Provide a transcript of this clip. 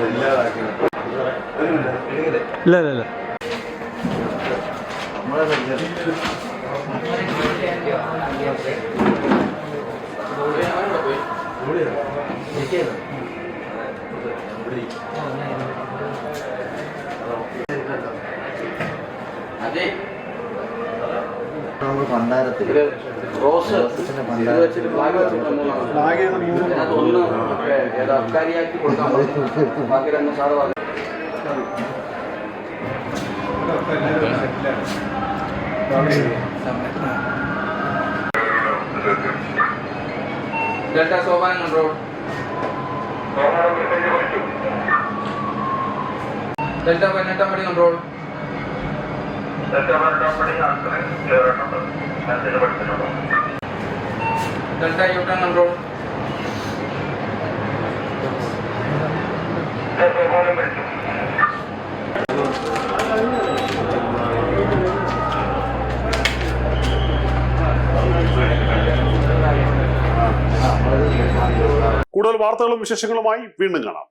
ഇല്ല ഇല്ല ഇല്ല. പണ്ടാരത്തിൽ അബ്കാരിയാക്കി കൊടുക്കാൻ ബാക്കി രണ്ട് സാറ് പറഞ്ഞു. ഡെൽറ്റ സോപാനം കൺട്രോൾ ഡെൽറ്റ പതിനെട്ടാം പടി കൺട്രോൾ കൂടുതൽ വാർത്തകളും വിശേഷങ്ങളുമായി വീണ്ടും കാണാം.